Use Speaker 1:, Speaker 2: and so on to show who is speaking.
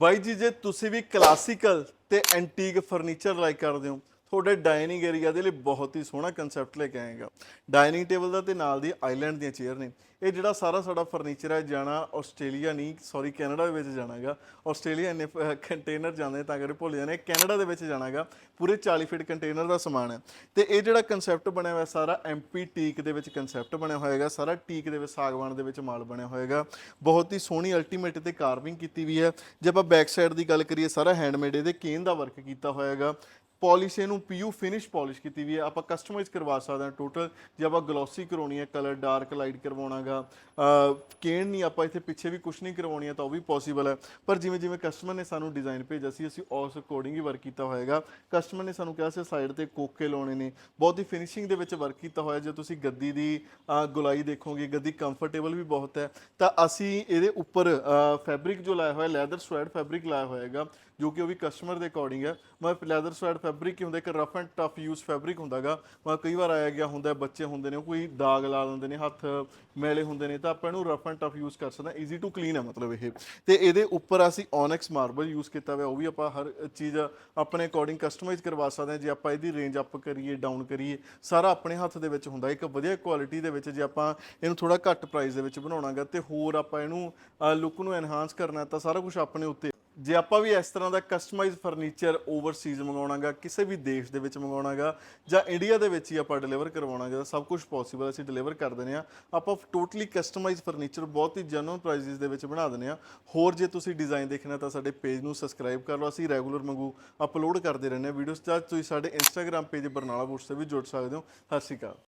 Speaker 1: ਬਾਈ ਜੀ ਜੇ ਤੁਸੀਂ ਵੀ ਕਲਾਸੀਕਲ ਤੇ ਐਂਟੀਕ ਫਰਨੀਚਰ ਲਾਈਕ ਕਰਦੇ ਹੋ ਤੁਹਾਡੇ ਡਾਈਨਿੰਗ ਏਰੀਆ ਦੇ ਲਈ ਬਹੁਤ ਹੀ ਸੋਹਣਾ ਕਨਸੈਪਟ ਲੈ ਕੇ ਆਏਗਾ। ਡਾਈਨਿੰਗ ਟੇਬਲ ਦਾ ਤੇ ਨਾਲ ਦੀ ਆਈਲੈਂਡ ਦੀਆਂ ਚੇਅਰ ਨੇ। ਇਹ ਜਿਹੜਾ ਸਾਰਾ ਸਾਡਾ ਫਰਨੀਚਰ ਹੈ, ਜਾਣਾ ਆਸਟ੍ਰੇਲੀਆ ਨਹੀਂ ਸੌਰੀ ਕੈਨੇਡਾ ਦੇ ਵਿੱਚ ਜਾਣਾਗਾ। ਆਸਟ੍ਰੇਲੀਆ ਇੰਨੇ ਕੰਟੇਨਰ ਜਾਂਦੇ ਤਾਂ ਕਰਕੇ ਭੁੱਲ ਜਾਂਦੇ ਕੈਨੇਡਾ ਦੇ ਵਿੱਚ ਜਾਣਾਗਾ। ਪੂਰੇ 40 ਫੀਟ ਕੰਟੇਨਰ ਦਾ ਸਮਾਨ ਹੈ। ਤੇ ਇਹ ਜਿਹੜਾ ਕਨਸੈਪਟ ਬਣਿਆ ਹੋਇਆ ਸਾਰਾ ਐਮਪੀ ਟੀਕ ਦੇ ਵਿੱਚ ਕਨਸੈਪਟ ਬਣਿਆ ਹੋਏਗਾ। ਸਾਰਾ ਟੀਕ ਦੇ ਵਿੱਚ, ਸਾਗਵਾਨ ਦੇ ਵਿੱਚ ਮਾਲ ਬਣਿਆ ਹੋਏਗਾ। ਬਹੁਤ ਹੀ ਸੋਹਣੀ ਅਲਟੀਮੇਟ ਤੇ ਕਾਰਵਿੰਗ ਕੀਤੀ ਵੀ ਹੈ। ਜੇ ਆਪਾਂ ਬੈਕ ਸਾਈਡ ਦੀ ਗੱਲ ਕਰੀਏ, ਸਾਰਾ ਹੈਂਡਮੇਡ ਇਹਦੇ ਕੇਨ ਦਾ ਵਰਕ ਕੀਤਾ ਹੋਏਗਾ ਪਾਲਿਸ਼ ਇਹਨੂੰ ਪੀਯੂ ਫਿਨਿਸ਼ ਪਾਲਿਸ਼ ਕੀਤੀ ਵੀ ਹੈ। ਆਪਾਂ ਕਸਟਮਾਈਜ਼ ਕਰਵਾ ਸਕਦੇ ਹਾਂ ਟੋਟਲ ਜੇ ਆਪਾਂ ਗਲੋਸੀ ਕਰਾਉਣੀ ਹੈ ਕਲਰ ਡਾਰਕ ਲਾਈਟ ਕਰਵਾਉਣਾਗਾ ਕੇਨ ਨਹੀਂ ਆਪਾਂ ਇੱਥੇ ਪਿੱਛੇ ਵੀ ਕੁਝ ਨਹੀਂ ਕਰਵਾਉਣੀ ਹੈ ਤਾਂ ਉਹ ਵੀ ਪੋਸੀਬਲ ਹੈ। ਪਰ ਜਿਵੇਂ ਜਿਵੇਂ ਕਸਟਮਰ ਨੇ ਸਾਨੂੰ ਡਿਜ਼ਾਈਨ ਭੇਜਿਆ ਸੀ, ਅਸੀਂ ਉਸ ਅਕੋਰਡਿੰਗ ਹੀ ਵਰਕ ਕੀਤਾ ਹੋਏਗਾ। ਕਸਟਮਰ ਨੇ ਸਾਨੂੰ ਕਿਹਾ ਸੀ ਸਾਈਡ ਤੇ ਕੋਕੇ ਲਾਉਣੇ ਨੇ। ਬਹੁਤ ਹੀ ਫਿਨਿਸ਼ਿੰਗ ਦੇ ਵਿੱਚ ਵਰਕ ਕੀਤਾ ਹੋਇਆ। ਜੇ ਤੁਸੀਂ ਗੱਦੀ ਦੀ ਗੁਲਾਈ ਦੇਖੋਗੇ, ਗੱਦੀ ਕੰਫਰਟੇਬਲ ਵੀ ਬਹੁਤ ਹੈ। ਤਾਂ ਅਸੀਂ ਇਹਦੇ ਉੱਪਰ ਫੈਬਰਿਕ ਜੋ ਲਾਇਆ ਹੋਇਆ ਲੈਦਰ ਸਵੈਡ ਫੈਬਰਿਕ ਲਾਇਆ ਹੋਏਗਾ, ਜੋ ਕਿ ਉਹ ਵੀ ਕਸਟਮਰ ਦੇ ਅਕੋਰਡਿੰਗ ਹੈ। ਮੈਂ ਲੈਦਰ ਸਵੈਡ ਫੈਬਰਿਕ ਕੀ ਹੁੰਦਾ, ਇੱਕ rough and tough use fabric ਹੁੰਦਾਗਾ। ਮੈਂ ਕਈ ਵਾਰ ਆਇਆ ਗਿਆ ਹੁੰਦਾ, ਬੱਚੇ ਹੁੰਦੇ ਨੇ, ਉਹ ਕੋਈ ਦਾਗ ਲਾ ਦਿੰਦੇ ਨੇ, ਹੱਥ ਮੈਲੇ ਹੁੰਦੇ ਨੇ, ਤਾਂ ਆਪਾਂ ਇਹਨੂੰ ਰਫ ਐਂਡ ਟਫ ਯੂਜ਼ ਕਰ ਸਕਦੇ ਹਾਂ ਈਜ਼ੀ ਟੂ ਕਲੀਨ ਹੈ ਮਤਲਬ ਇਹ। ਤੇ ਇਹਦੇ ਉੱਪਰ ਅਸੀਂ ਓਨੈਕਸ ਮਾਰਬਲ ਯੂਜ਼ ਕੀਤਾ ਹੋਇਆ, ਉਹ ਵੀ ਆਪਾਂ ਹਰ ਚੀਜ਼ ਆਪਣੇ ਅਕੋਰਡਿੰਗ ਕਸਟਮਾਈਜ਼ ਕਰਵਾ ਸਕਦੇ ਹਾਂ। ਜੇ ਆਪਾਂ ਇਹਦੀ ਰੇਂਜ ਅਪ ਕਰੀਏ ਡਾਊਨ ਕਰੀਏ, ਸਾਰਾ ਆਪਣੇ ਹੱਥ ਦੇ ਵਿੱਚ ਹੁੰਦਾ, ਇੱਕ ਵਧੀਆ ਕੁਆਲਿਟੀ ਦੇ ਵਿੱਚ ਜੇ ਆਪਾਂ ਇਹਨੂੰ ਥੋੜਾ ਘੱਟ ਪ੍ਰਾਈਸ ਦੇ ਵਿੱਚ ਬਣਾਉਣਾਗਾ, ਤੇ ਹੋਰ ਆਪਾਂ ਇਹਨੂੰ ਲੁੱਕ ਨੂੰ ਐਨਹਾਂਸ ਕਰਨਾ ਤਾਂ ਸਾਰਾ ਕੁਝ ਆਪਣੇ ਉੱਤੇ ਜੇ ਆਪਾਂ ਵੀ ਇਸ ਤਰ੍ਹਾਂ ਦਾ ਕਸਟਮਾਈਜ਼ ਫਰਨੀਚਰ ਓਵਰਸੀਜ਼ ਮੰਗਾਉਣਾਗਾ ਕਿਸੇ ਵੀ ਦੇਸ਼ ਦੇ ਵਿੱਚ ਮੰਗਾਉਣਾਗਾ ਜਾਂ ਇੰਡੀਆ ਦੇ ਵਿੱਚ ਹੀ ਆਪਾਂ ਡਿਲੀਵਰ ਕਰਵਾਉਣਾਗਾ ਸਭ ਕੁਝ ਪੋਸੀਬਲ ਅਸੀਂ ਡਿਲੀਵਰ ਕਰ ਦਿੰਦੇ ਆ ਆਪਾਂ ਟੋਟਲੀ ਕਸਟਮਾਈਜ਼ ਫਰਨੀਚਰ ਬਹੁਤ ਹੀ ਜੈਨੂਇਨ ਪ੍ਰਾਈਸਿਸ ਦੇ ਵਿੱਚ ਬਣਾ ਦਿੰਦੇ ਆ ਹੋਰ ਜੇ ਤੁਸੀਂ ਡਿਜ਼ਾਈਨ ਦੇਖਣਾ ਤਾਂ ਸਾਡੇ ਪੇਜ ਨੂੰ ਸਬਸਕ੍ਰਾਈਬ ਕਰ ਲਓ। ਅਸੀਂ ਰੈਗੂਲਰ ਮੰਗੂ ਅਪਲੋਡ ਕਰਦੇ ਰਹਿੰਦੇ ਆ ਵੀਡੀਓਜ਼ ਤਾਂ ਤੁਸੀਂ ਸਾਡੇ ਇੰਸਟਾਗ੍ਰam ਪੇਜ ਬਰਨਾਲਾ ਬੂਟਸ ਤੇ ਵੀ ਜੁੜ ਸਕਦੇ ਹੋ। ਸਤਿ ਸ਼੍ਰੀ ਅਕਾਲ।